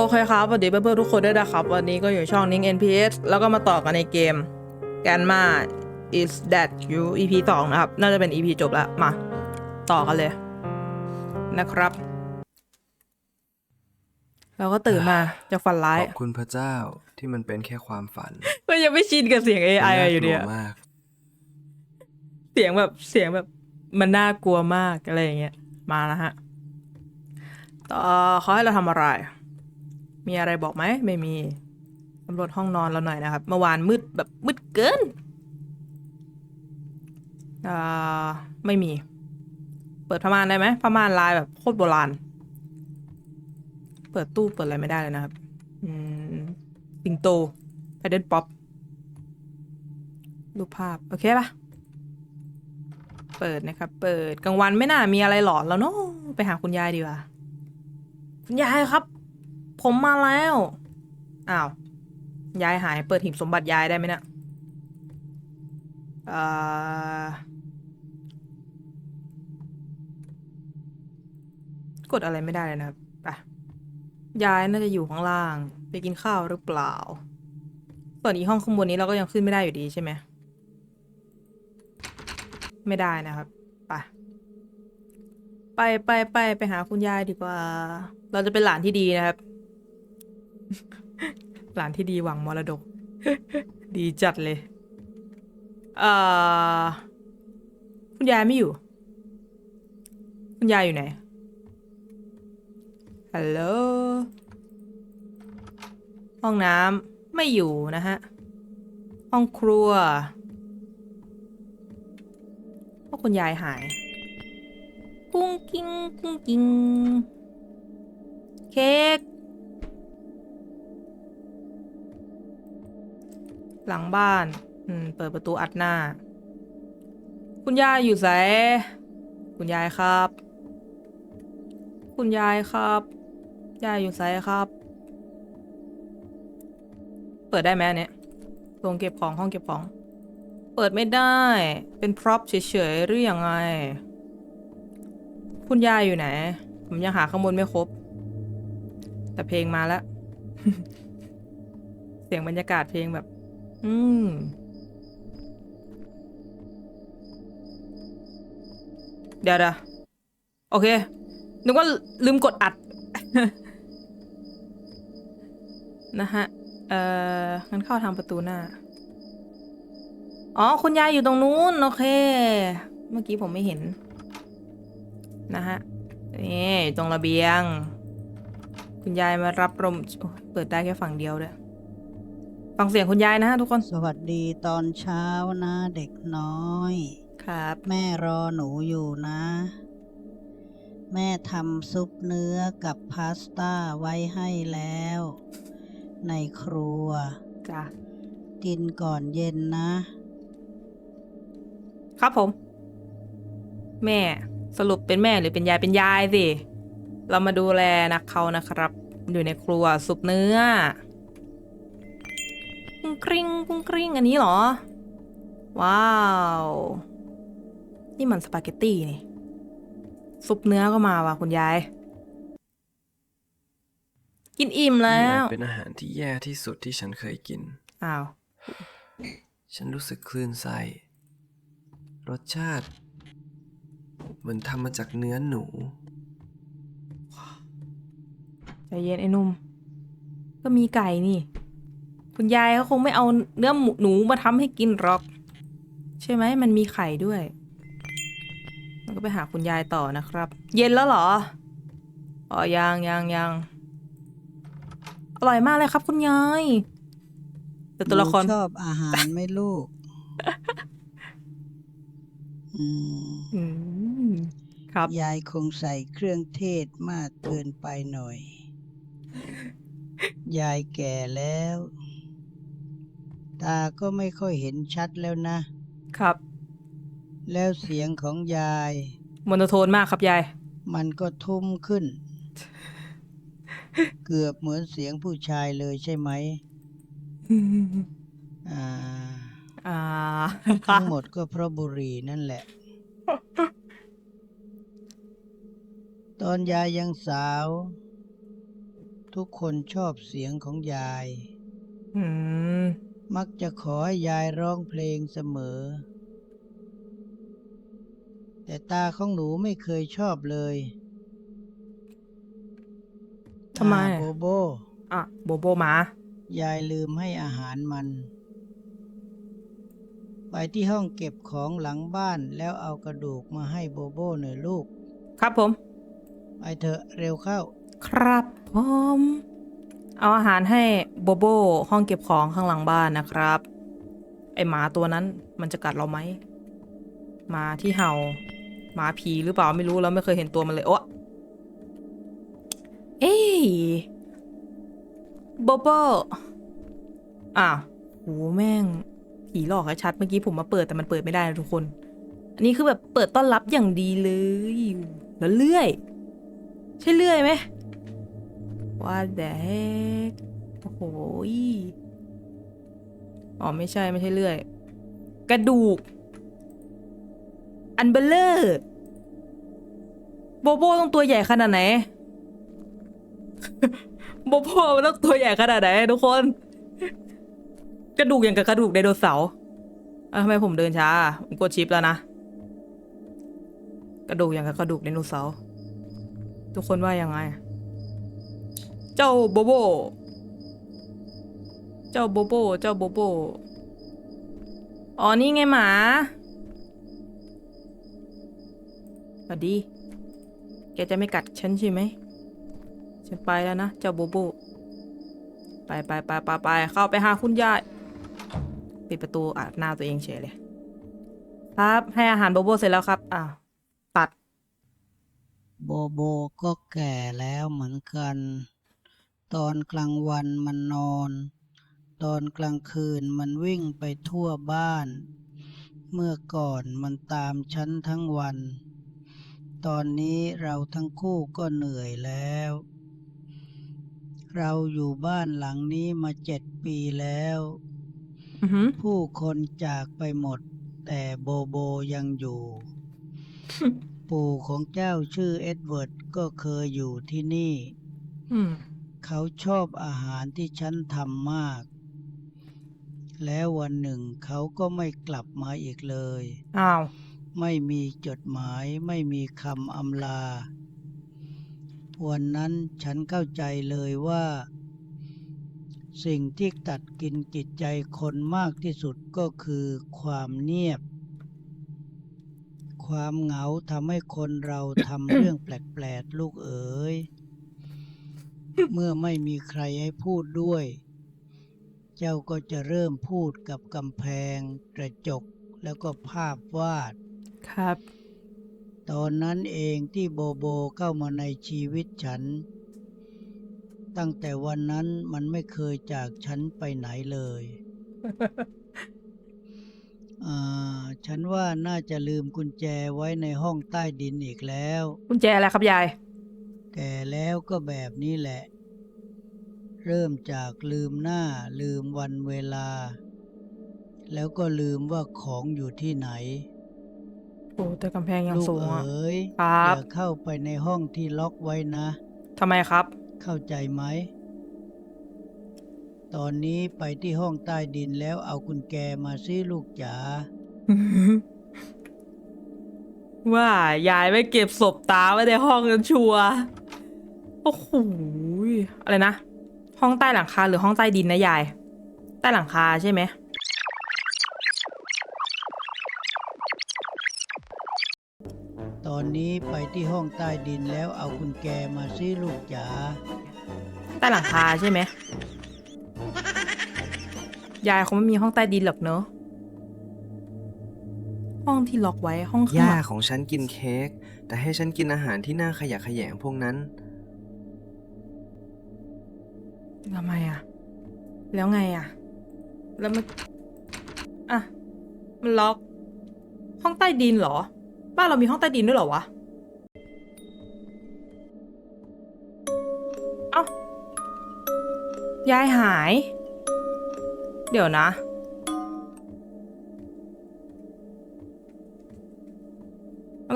โอเคครับสวัสดีเพื่อนๆทุกคนด้วยนะครับ วันนี้ก็อยู่ช่องนิ้ง NPS แล้วก็มาต่อกันในเกม g a n m a is that you EP 2 นะครับ น่าจะเป็น EP จบแล้ว มา ต่อกันเลย นะครับ เราก็ตื่นมาจากฝันร้าย ขอบคุณพระเจ้าที่มันเป็นแค่ความฝันก็ยังไม่ชินกับเสียง AI มันน่าอยู่กดีลัวอะมากเสียงแบบเสียงแบบมันน่ากลัวมากอะไรอย่างเงี้ยมาแล้วฮะต่อเขาให้เราทำอะไร มีอะไรบอกไหมไม่มีสำรวจห้องนอนเราหน่อยนะครับ เมื่อวานมืดแบบมืดเกินอ่าไม่มี เปิดผ้าม่านได้ไหมผ้าม่านลายแบบโคตรโบราณ เปิดตู้เปิดอะไรไม่ได้เลยนะครับปิงโตไอเดนป๊อปรูปภาพ โอเคปะเปิดนะครับ เปิดกลางวันไม่น่ามีอะไรหลอนแล้วเนาะไปหาคุณยายดีกว่า คุณยายครับ ผมมาแล้ว อ้าว ยายหายเปิดหีบสมบัติยายได้ไหมเนะี่ยอ่อกดอะไรไม่ได้เลยนะครับไปยายน่าจะอยู่ข้างล่าง ไปกินข้าวหรือเปล่า ส่วนอีห้องข้างบนนี้เราก็ยังขึ้นไม่ได้อยู่ดีใช่ไหม ไม่ได้นะครับ ไป ไปไปไปไปหาคุณยายดีกว่า เราจะเป็นหลานที่ดีนะครับ หลานที่ดีหวังมรดก ดีจัดเลยเอ่อคุณยายไม่อยู่ คุณยายอยู่ไหน ฮัลโหล ห้องน้ำไม่อยู่นะฮะ ห้องครัวว่าคุณยายหาย กุ้งกิ้งกุ้งกิ้ง เค้ก หลังบ้าน อืม เปิดประตูอัดหน้า คุณยายอยู่ไสคุณยายครับ คุณยายครับ ยายอยู่ไสครับ เปิดได้ไหมอันเนี้ยโรงเก็บของห้องเก็บของ เปิดไม่ได้ เป็นพร็อพเฉยๆหรือยังไง คุณยายอยู่ไหน ผมยังหาข้างบนไม่ครบ แต่เพลงมาแล้ว เสียงบรรยากาศเพลงแบบ อืม เดี๋ยวเดี๋ยวโอเค นึกว่าลืมกดอัด นะฮะ เอ่อ งั้นเข้าทางประตูหน้า อ๋อ คุณยายอยู่ตรงนู้น โอเค เมื่อกี้ผมไม่เห็น นะฮะ นี่ ตรงระเบียง คุณยายมารับลมเปิดได้แค่ฝั่งเดียวด้วย ฟังเสียงคุณยายนะฮะทุกคน สวัสดีตอนเช้านะเด็กน้อย ครับ แม่รอหนูอยู่นะ แม่ทำซุปเนื้อกับพาสต้าไว้ให้แล้ว ในครัว จ้ะ กินก่อนเย็นนะ ครับผม แม่สรุปเป็นแม่หรือเป็นยายเป็นยายสิ เรามาดูแลนะเขานะครับ อยู่ในครัวสุปเนื้อกุ้ งกริ้งกุ้งกริ้งอันนี้เหรอ ว้าว นี่มันสปาเกตตี้นี่ ซุปเนื้อก็มาว่ะคุณยาย กินอิ่มแล้นี่วอาจเป็นอาหารที่แย่ที่สุดที่ฉันเคยกิน อ้าว ฉันรู้สึกคลื่นไส้รสชาติ เหมือนทำมาจากเนื้อหนู ใจเย็นไอ้หนุ่ม ก็มีไก่นี่ คุณยายเขาคงไม่เอาเนื้อหมูหนูมาทำให้กินหรอก ใช่ไหมมันมีไข่ด้วยแล้วก็ไปหาคุณยายต่อนะครับ เย็นแล้วเหรออ๋อยังยังยังอร่อยมากเลยครับ คุณยายแต่ตัวละครหนูชอบอาหารไหม่ลูกอืมอืมครับ ยายคงใส่เครื่องเทศมากเกินไปหน่อย ยายแก่แล้ว ตาก็ไม่ค่อยเห็นชัดแล้วนะ ครับ แล้วเสียงของยายมโนโทนมากครับยาย มันก็ทุ้มขึ้น เกือบเหมือนเสียงผู้ชายเลยใช่ไหมอ่า อ่า ทั้งหมดก็เพราะบุหรี่นั่นแหละ ตอนยายยังสาว ทุกคนชอบเสียงของยาย อืม มักจะขอให้ยายร้องเพลงเสมอ แต่ตาของหนูไม่เคยชอบเลยทำไมอ่าโบโบ อะโบโบหมายายลืมให้อาหารมัน ไปที่ห้องเก็บของหลังบ้านแล้วเอากระดูกมาให้โบโบหน่อยลูก ครับผม ไปเถอะเร็วเข้า ครับผม เอาอาหารให้โบโบห้องเก็บของข้างหลังบ้านนะครับ ไอหมาตัวนั้นมันจะกัดเราไหมหมาที่เห่าหมาผีหรือเปล่าไม่รู้เราไม่เคยเห็นตัวมันเลยโอะเอ้ยโบโบอ้าโหแม่งผีหลอกชัดเมื่อกี้ผมมาเปิดแต่มันเปิดไม่ได้นะทุกคน อันนี้คือแบบเปิดต้อนรับอย่างดีเลย แล้วเลื่อย ใช่เลื่อยไหม ว่าแต่โอ้โหยอ๋อ ไม่ใช่ ไม่ใช่เลื่อย กระดูก อันเบลเลอร์โบโบต้องตัวใหญ่ขนาดไหนโบโบต้องตัวใหญ่ขนาดไหนทุกคน กระดูกอย่างกับกระดูกไดโนเสาร์ทำไมผมเดินช้าผมกดชิปแล้วนะ กระดูกอย่างกับกระดูกไดโนเสาร์ทุกคนว่ายังไง เจ้าโบโบ เจ้าโบโบ เจ้าโบโบ อ๋อ นี่ไงหมาสวัสดี แกจะไม่กัดฉันใช่ไหม ฉันไปแล้วนะ เจ้าโบโบ ไปไปไปไปไปเข้าไปหาคุณยาย ปิดประตูอัดหน้าตัวเองเฉยเลย ครับ ให้อาหารโบโบเสร็จแล้วครับอ้าวตัด โบโบก็แก่แล้วเหมือนกัน ตอนกลางวันมันนอน ตอนกลางคืนมันวิ่งไปทั่วบ้าน เมื่อก่อนมันตามฉันทั้งวัน ตอนนี้เราทั้งคู่ก็เหนื่อยแล้ว เราอยู่บ้านหลังนี้มาเจ็ดปีแล้วอือหือผู้คนจากไปหมด แต่โบโบยังอยู่ ปู่ของเจ้าชื่อเอ็ดเวิร์ดก็เคยอยู่ที่นี่อืม เขาชอบอาหารที่ฉันทำมาก แล้ววันหนึ่งเขาก็ไม่กลับมาอีกเลย อ้าว ไม่มีจดหมายไม่มีคำอำลา วันนั้นฉันเข้าใจเลยว่า สิ่งที่ตัดกินจิตใจคนมากที่สุดก็คือความเงียบ ความเหงาทำให้คนเราทำเรื่องแปลกๆลูกเอ๋ย เมื่อไม่มีใครให้พูดด้วย เจ้าก็จะเริ่มพูดกับกำแพง กระจกแล้วก็ภาพวาด ครับ ตอนนั้นเองที่โบโบเข้ามาในชีวิตฉัน ตั้งแต่วันนั้นมันไม่เคยจากฉันไปไหนเลยอ่าฉันว่าน่าจะลืมกุญแจไว้ในห้องใต้ดินอีกแล้ว กุญแจอะไรครับยาย แก่แล้วก็แบบนี้แหละ เริ่มจากลืมหน้าลืมวันเวลา แล้วก็ลืมว่าของอยู่ที่ไหนโอ้แต่กำแพงยังลูกสูงอะเอ๋ยครับอย่าเข้าไปในห้องที่ล็อกไว้นะ ทำไมครับ เข้าใจไหม ตอนนี้ไปที่ห้องใต้ดินแล้วเอากุญแจมาซิลูกจ๋า ว่ายายไม่เก็บศพตาไว้ในห้องกันชัวร์ โอ้โหยอะไรนะ ห้องใต้หลังคาหรือห้องใต้ดินนะยาย ใต้หลังคาใช่ไหมตอนนี้ไปที่ห้องใต้ดินแล้วเอากุญแจมาซิลูกจ๋าใต้หลังคาใช่ไหมยายคงไม่มีห้องใต้ดินหรอกเนอะห้องที่ล็อกไว้ห้องข้างย่าหลังของฉันกินเค้กแต่ให้ฉันกินอาหารที่น่าขยะแขยงพวกนั้น ทำไมอะ แล้วไงอะ แล้วมัน อะ มันล็อก ห้องใต้ดินเหรอ บ้านเรามีห้องใต้ดินด้วยเหรอวะ เอ้ายายหาย เดี๋ยวนะ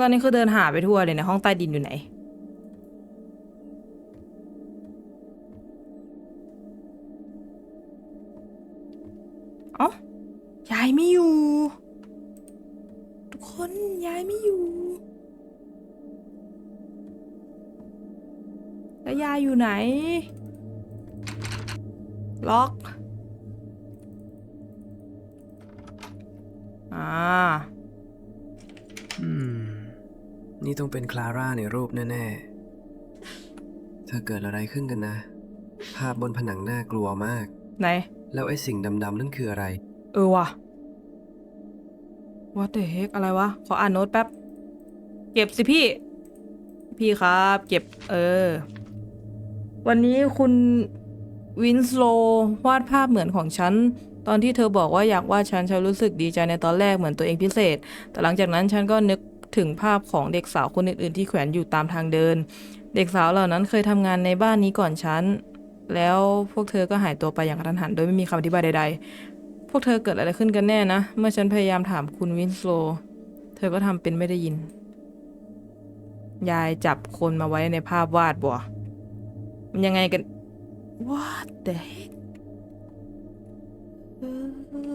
ตอนนี้คือเดินหาไปทั่วเลยในห้องใต้ดินอยู่ไหน ไหน ล็อก อ่า อืม นี่ต้องเป็นคลาร่าในรูปแน่ๆ เธอเกิดอะไรขึ้นกันนะ ภาพบนผนังน่ากลัวมาก ไหน แล้วไอ้สิ่งดำๆนั่นคืออะไร เออว่ะ What the heck อะไรวะ ขออ่านโน้ตแป๊บ เก็บสิพี่ พี่ครับ เก็บ เออ วันนี้คุณวินสโลวาดภาพเหมือนของฉัน ตอนที่เธอบอกว่าอยากวาดฉัน ฉันรู้สึกดีใจในตอนแรกเหมือนตัวเองพิเศษ แต่หลังจากนั้นฉันก็นึกถึงภาพของเด็กสาวคนอื่นๆที่แขวนอยู่ตามทางเดิน เด็กสาวเหล่านั้นเคยทำงานในบ้านนี้ก่อนฉัน แล้วพวกเธอก็หายตัวไปอย่างกระทันหัน โดยไม่มีคำอธิบายใดๆ พวกเธอเกิดอะไรขึ้นกันแน่นะ เมื่อฉันพยายามถามคุณวินสโลเธอก็ทำเป็นไม่ได้ยิน ยายจับคนมาไว้ในภาพวาดบ่ มันยังไงกัน What the heck เอ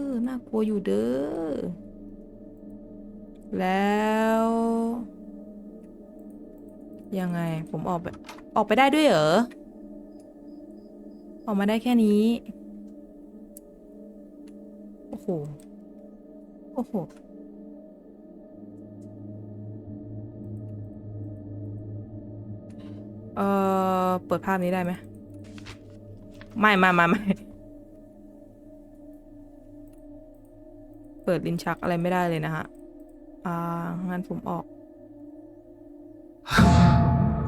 อน่ากลัวอยู่เด้อ แล้ว ยังไง ผมออกไป ออกไปได้ด้วยเหรอ ออกมาได้แค่นี้ โอ้โห โอ้โห เอ่อเปิดภาพนี้ได้ไหมไม่ไม่ไม่ไม่เปิดลิ้นชักอะไรไม่ได้เลยนะฮะ อ่างั้นผมออก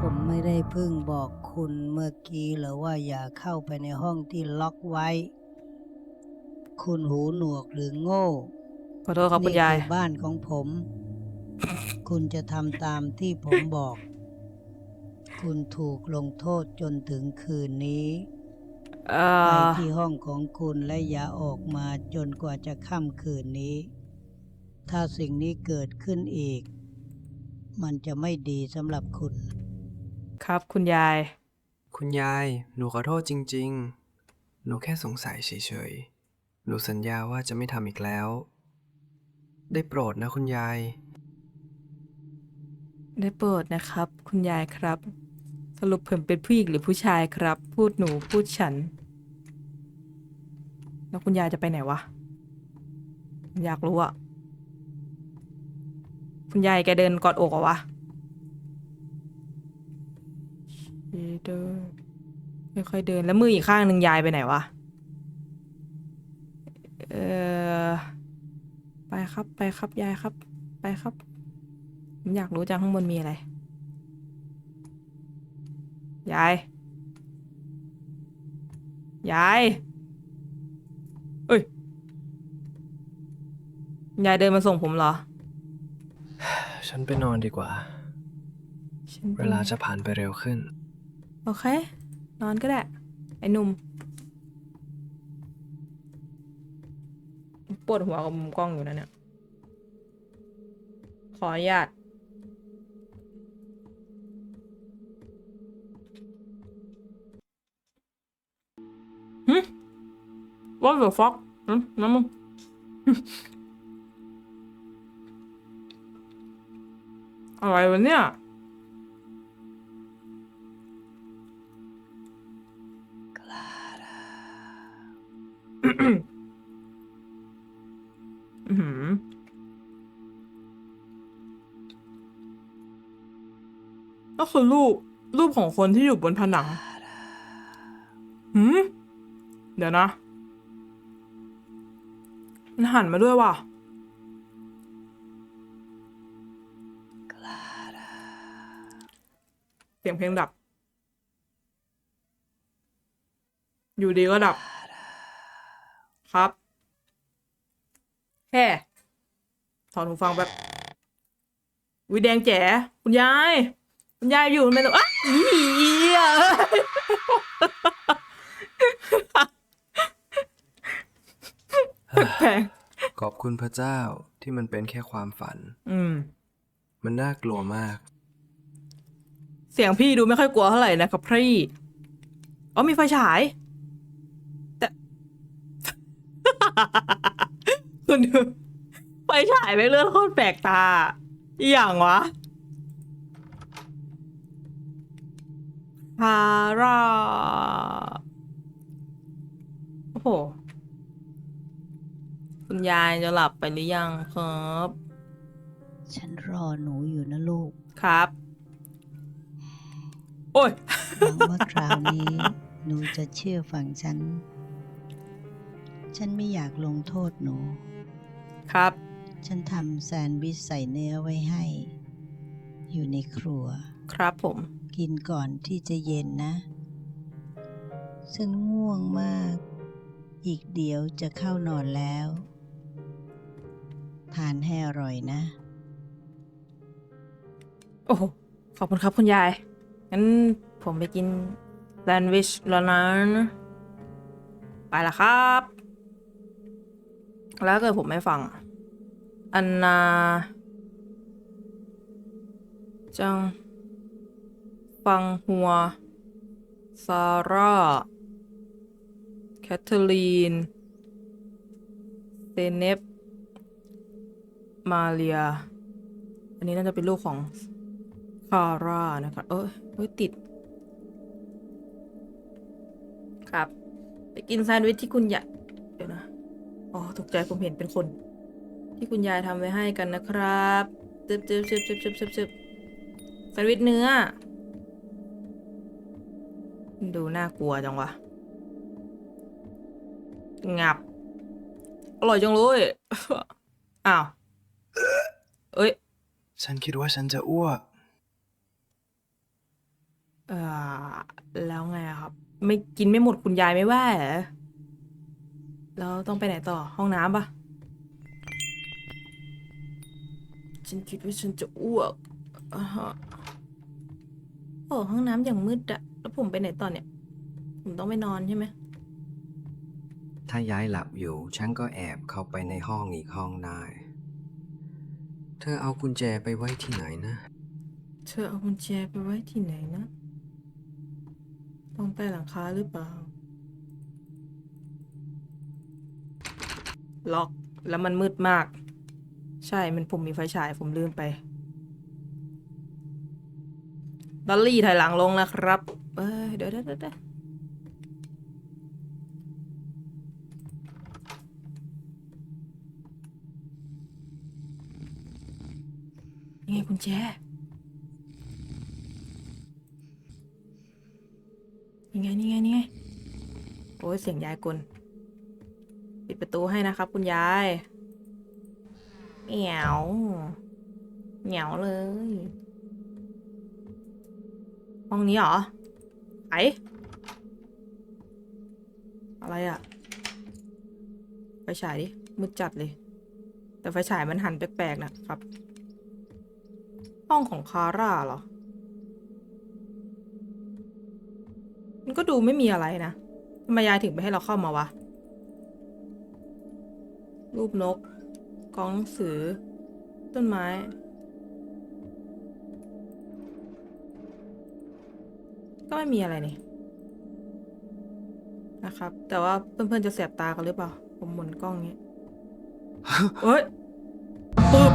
ผมไม่ได้เพิ่งบอกคุณเมื่อกี้เหรอว่าอย่าเข้าไปในห้องที่ล็อกไว้ คุณหูหนวกหรือโง่ขอโทษครับคุณยายนี่อบ้านของผม คุณจะทำตามที่ผมบอก คุณถูกลงโทษจนถึงคืนนี้เอ่ไปอที่ห้องของคุณและอย่าออกมาจนกว่าจะค่ำคืนนี้ ถ้าสิ่งนี้เกิดขึ้นอีก มันจะไม่ดีสำหรับคุณ ครับคุณยาย คุณยาย หนูขอโทษจริง ๆ หนูแค่สงสัยเฉยๆ หนูสัญญาว่าจะไม่ทำอีกแล้ว ได้โปรดนะคุณยาย ได้โปรดนะครับ คุณยายครับ สรุปผมเป็นผู้หญิงหรือผู้ชายครับ พูดหนูพูดฉัน แล้วคุณยายจะไปไหนวะ อยากรู้อะคุณยายแกเดินกอดอกเหรอวะชีเดินไม่ค่อยเดินแล้วมืออีกข้างหนึ่งยายไปไหนวะ เออไปครับไปครับยายครับ ไปครับผมอยากรู้จังข้างบนมีอะไร ยาย ยาย เอ้ย ยายเดินมาส่งผมเหรอ ฉันไปนอนดีกว่า ฉันไปเวลาจะผ่านไปเร็วขึ้น โอเค นอนก็ได้ ไอ้หนุ่มปวดหัวกับมุมกล้องอยู่นะเนี่ย ขออนุญาต What the fuck หึนั่นมึงอะไรวะเนี่ย อือหือก็คือรูป รูปของคนที่อยู่บนผนัง หืม เดี๋ยวนะ มันหันมาด้วยว่ะ เสียงเพลงดับ อยู่ดีก็ดับ ครับ แค่ถอนหูฟังแบบวิแดงแจ๋ คุณยาย คุณยายอยู่ในตัวอ้าอี อะแปลกขอบคุณพระเจ้าที่มันเป็นแค่ความฝันๆอืม มันน่ากลัวมาก เสียงพี่ดูไม่ค่อยกลัวเท่าไหร่นะครับพี่อ๋อมีไฟฉาย แต่ คุณดูไฟฉายไม่เลื่อนโคตรแปลกตาอหย่างวะฮาร่าโอ้โห คุณยายจะหลับไปหรือยังครับ ฉันรอหนูอยู่นะลูก ครับ โอ้ย หวังว่าคราวนี้ หนูจะเชื่อฟังฉัน ฉันไม่อยากลงโทษหนู ครับ ฉันทำแซนด์วิชใส่เนื้อไว้ให้ อยู่ในครัว ครับผม กินก่อนที่จะเย็นนะ ฉันง่วงมาก อีกเดี๋ยวจะเข้านอนแล้ว ทานให้อร่อยนะ โอ้โหขอบคุณครับคุณยาย งั้นผมไปกินแซนด์วิชแล้วนะไปละครับ แล้วเกิดผมไม่ฟังอะอันนา จัง ฟังหัว ซาร่า แคทเธอรีน เซเนป มาเรีย อันนี้น่าจะเป็นลูกของคาร่านะครับเอ้ยเฮ้ยติด ครับ ไปกินแซนด์วิชที่คุณยายเดี๋ยวนะ อ๋อตกใจผมเห็นเป็นคน ที่คุณยายทำไว้ให้กันนะครับจึบจึบจึบจึบจึบจึบจึบแซนด์วิชเนื้อ ดูน่ากลัวจังวะ งับ อร่อยจังเลย อ้าว เอ้ย ฉันคิดว่าฉันจะอ้วก เออแล้วไงอะครับ ไม่กินไม่หมดคุณยายไม่ว่าเหรอแล้วต้องไปไหนต่อห้องน้ำปะฉันคิดว่าฉันจะอ้วกอ่าฮะโอ้ห้องน้ำอย่างมืดอะแล้วผมไปไหนต่อเนี่ย ผมต้องไปนอนใช่ไหมถ้ายายหลับอยู่ ฉันก็แอบเข้าไปในห้องอีกห้องได้ เธอเอากุญแจไปไว้ที่ไหนนะ เธอเอากุญแจไปไว้ที่ไหนนะต้องใต้หลังคาหรือเปล่า ล็อกแล้วมันมืดมาก ใช่ มันผมมีไฟฉายผมลืมไปดอลลี่ถอยหลังลงแล้วครับ เอ้ยเดี๋ยวเดี๋ยวเดี๋ยว เดี๋ยวนี่ไงไงนี่ไงนี่ไงโอ้ยเสียงยายกลปิดประตูให้นะครับ คุณยายเหนียวเหนียวเลย ห้องนี้เหรอไออะไรอะไฟฉายดิมืดจัดเลย แต่ไฟฉายมันหันแปลกๆนะครับ ห้องของคาร่าเหรอ มันก็ดูไม่มีอะไรนะทำไมยายถึงไม่ให้เราเข้ามาวะ รูปนก กองหนังสือ ต้นไม้ ก็ไม่มีอะไรนี่ นะครับ แต่ว่าเพื่อนๆจะแสบตากันหรือเปล่า ผมหมุนกล้องนี้เฮ้ยปึ๊บ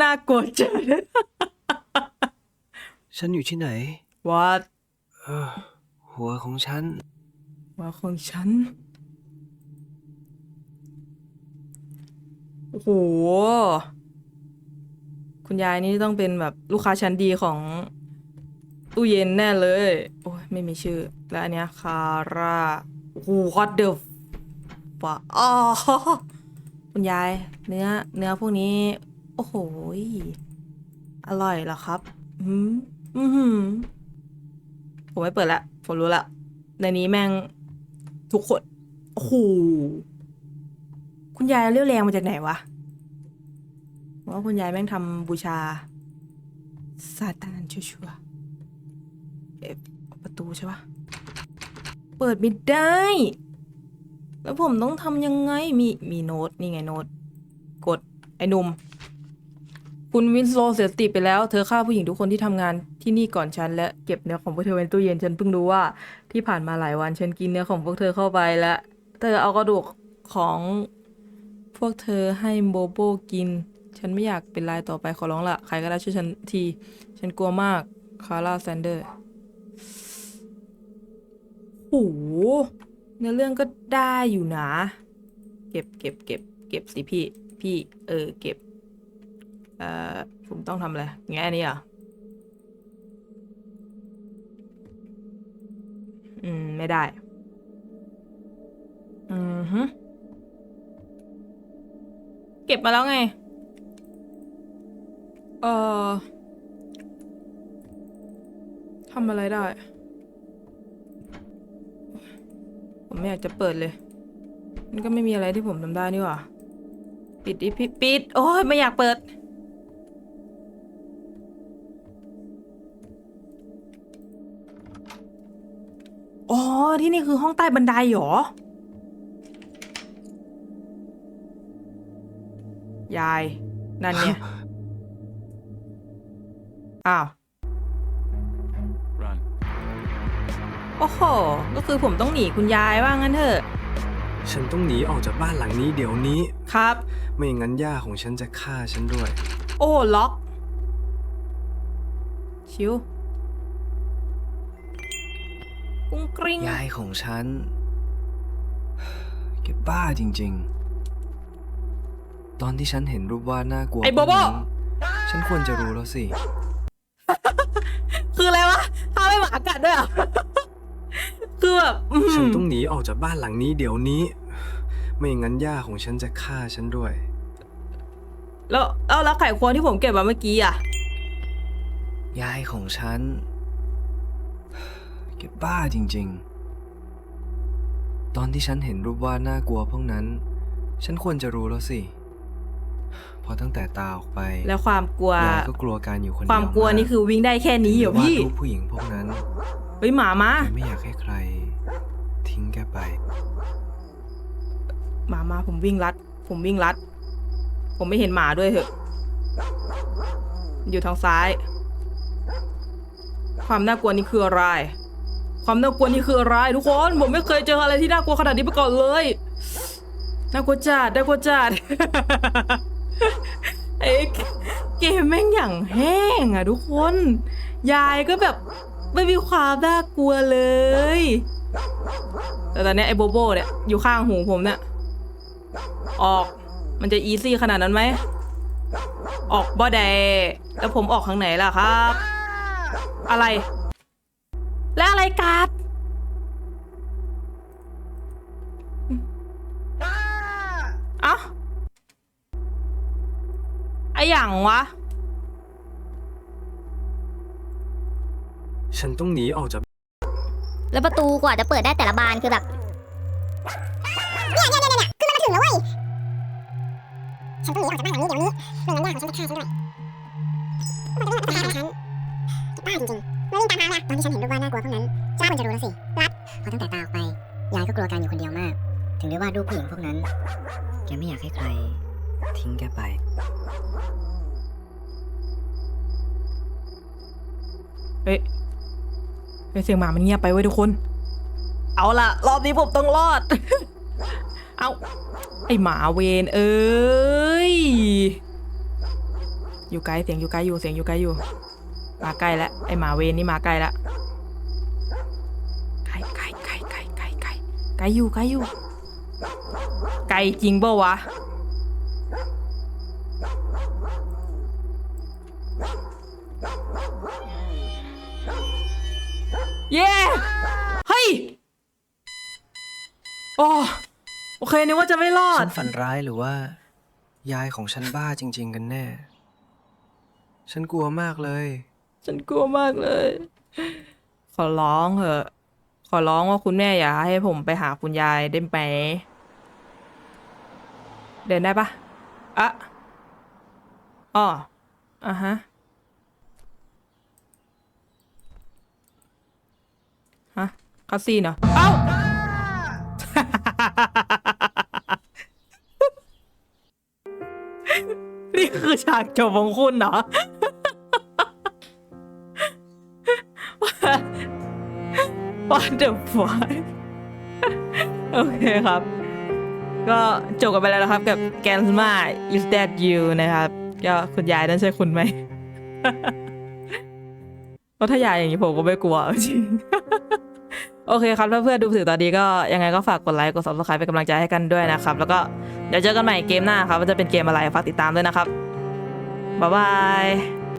น่ากลัวจังฉันอยู่ที่ไหนวัดเออหัวของฉันว่าของฉัน โอ้โห คุณยายนี่ต้องเป็นแบบลูกค้าชั้นดีของตู้เย็นแน่เลย โอ้ยไม่มีชื่อ และอันเนี้ยคาร่าโอ้โห what the ฟะอ๋อคุณยาย เนื้อ เนื้อพวกนี้ โอ้โห อร่อยเหรอครับอืมอือหือผมไม่เปิดละ ผมรู้ละ ในนี้แม่งทุกคน โอ้โห คุณยายเรียวแรงมาจากไหนวะว่าคุณยายแม่งทำบูชาซาตานชัวๆเอ๊ะประตูใช่ปะเปิดไม่ได้ แล้วผมต้องทำยังไง มีมีโน้ต นี่ไงโน้ต กด ไอ้หนุ่ม คุณวินโซเสียสติไปแล้ว เธอฆ่าผู้หญิงทุกคนที่ทำงานที่นี่ก่อนฉัน และเก็บเนื้อของพวกเธอไว้ในตู้เย็น ฉันเพิ่งรู้ว่าที่ผ่านมาหลายวันฉันกินเนื้อของพวกเธอเข้าไปและเธอเอากระดูกของพวกเธอให้โบโบกิน ฉันไม่อยากเป็นรายต่อไปขอร้องละใครก็ได้ช่วยฉันที ฉันกลัวมาก คาร่าแซนเดอร์โหเนื้อเรื่องก็ได้อยู่นะ เก็บเก็บเก็บเก็บสิพี่ พี่ เออ เก็บ เอ่อผมต้องทำอะไรแง่นี้อะอืม ไม่ได้ อือฮึเก็บมาแล้วไง เอ่อทำอะไรได้ ผมไม่อยากจะเปิดเลย มันก็ไม่มีอะไรที่ผมทำได้นี่หว่า ปิดดิปิปิด โอ้ยไม่อยากเปิด อ๋อ ที่นี่คือห้องใต้บันไดเหรอ ยาย นั่นเนี่ย อ้าว Run. โอ้โห ก็คือผมต้องหนีคุณยายว่างั้นเถอะ ฉันต้องหนีออกจากบ้านหลังนี้เดี๋ยวนี้ ครับ ไม่อย่างนั้นย่าของฉันจะฆ่าฉันด้วย โอ้ ล็อก ชิว กุ้งกริ้งยายของฉันแกบ้าจริง ๆ ตอนที่ฉันเห็นรูปวาดน่ากลัวไอ้โบโบ พวกนั้นฉันควรจะรู้แล้วสิ คืออะไรวะถ้าไม่หมากัดด้วยเหรอะคือแบบอื้อหืฉันอต้องหนีออกจากบ้านหลังนี้เดี๋ยวนี้ ไม่อย่างนั้นย่าของฉันจะฆ่าฉันด้วย แล้วแล้วแล้วไข่ควงที่ผมเก็บมาเมื่อกี้อะ ยายของฉัน แกบ้าจริง ๆ ตอนที่ฉันเห็นรูปวาดน่ากลัวพวกนั้น ฉันควรจะรู้แล้วสิเพอตั้งแต่ตาออกไปแล้วความกลัวยายก็กลัวการอยู่คนเดียวความกลัวนี่คือวิ่งได้แค่นี้เหรอวาดพี่รูปผู้หญิงพวกนั้นเฮ้ยหมามาแกไม่อยากให้ใคร ทิ้งแกไป หมามาผมวิ่งลัด ผมวิ่งลัด ผมไม่เห็นหมาด้วยเหอะ อยู่ทางซ้าย ความน่ากลัวนี่คืออะไร ความน่ากลัวนี่คืออะไรทุกคน ผมไม่เคยเจออะไรที่น่ากลัวขนาดนี้มาก่อนเลยน่ากลัวจัดน่ากลัวจัดไอ้เกมแม่งอย่างแห้งอะทุกคน ยายก็แบบไม่มีความน่ากลัวเลย แต่ตอนเนี้ยไอ้โบโบเนี่ยอยู่ข้างหูผมเนี่ยออกมันจะอีซี่ขนาดนั้นไหม ออกบ่ได้แล้วผมออกข้างไหนล่ะครับ อะไร และอะไรกัดเอ้าไออย่างวะ ฉันต้องหนีออกจากแล้วประตูกว่าจะเปิดได้แต่ละบานคือแบบ เนี่ยเนี่ยเนี่ยเนี่ยคือมันมาถึงแล้วเว้ย ฉันต้องหนีออกจากบ้านหลังนี้เดี๋ยวนี้ไม่งั้นย่าของฉันจะฆ่าฉันด้วยมันเป็นเรื่องอันตรายของฉันบ้าจริงๆ ไม่วิ่งตามหาละตอนที่ฉันเห็นรูปวาดน่ากลัวพวกนั้นจ้ามันจะรู้แล้วสิรัดพอตั้งแต่ตาออกไป ยายก็กลัวการอยู่คนเดียวมาก ถึงได้วาดรูปผู้หญิงพวกนั้น แกไม่อยากให้ใคร ทิ้งแกไป เฮ้ยเฮ้ยเสียงหมามันเงียบไปเว้ยทุกคน เอาล่ะ รอบนี้ผมต้องรอด เอาไอหมาเวนเอ้ย อยู่ไกลเสียงอยู่ไกลอยู่เสียงอยู่ไกลอยู่ มาใกล้แล้วไอหมาเวนนี่มาใกล้แล้วไกลไกลไกลไกลไกลไกลไกลอยู่ไกลอยู่ ไกลจริงเปล่าวะเย้เฮ้ยโอ้โอเคนึกว่าจะไม่รอฉัดนฝันร้ายหรือว่า ยายของฉันบ้าจริง ๆ กันแน่ ฉันกลัวมากเลย ฉันกลัวมากเลย ขอร้องเถอะ ขอร้องว่าคุณแม่อย่าให้ผมไปหาคุณยายได้ไหมเดินได้ปะอะอ๋ออะฮะ ฮะคาซีนเหรอ เอ้า นี่คือฉากจบของคุณเหรอ What the fuck โอเคครับ ก็จบกันไปแล้วนะครับกับแกนมา is that you นะครับ ก็คุณยายนั่นใช่คุณไหมเพราะถ้ายายอย่างนี้ผมก็ไม่กลัวจริงโอเคครับถ้าเพื่อนดูถึงตอนนี้ก็ยังไงก็ฝากกดไลค์กด subscribe เป็นกำลังใจให้กันด้วยนะครับ แล้วก็เดี๋ยวเจอกันใหม่เกมหน้าครับว่าจะเป็นเกมอะไรฝากติดตามด้วยนะครับบ๊ายบาย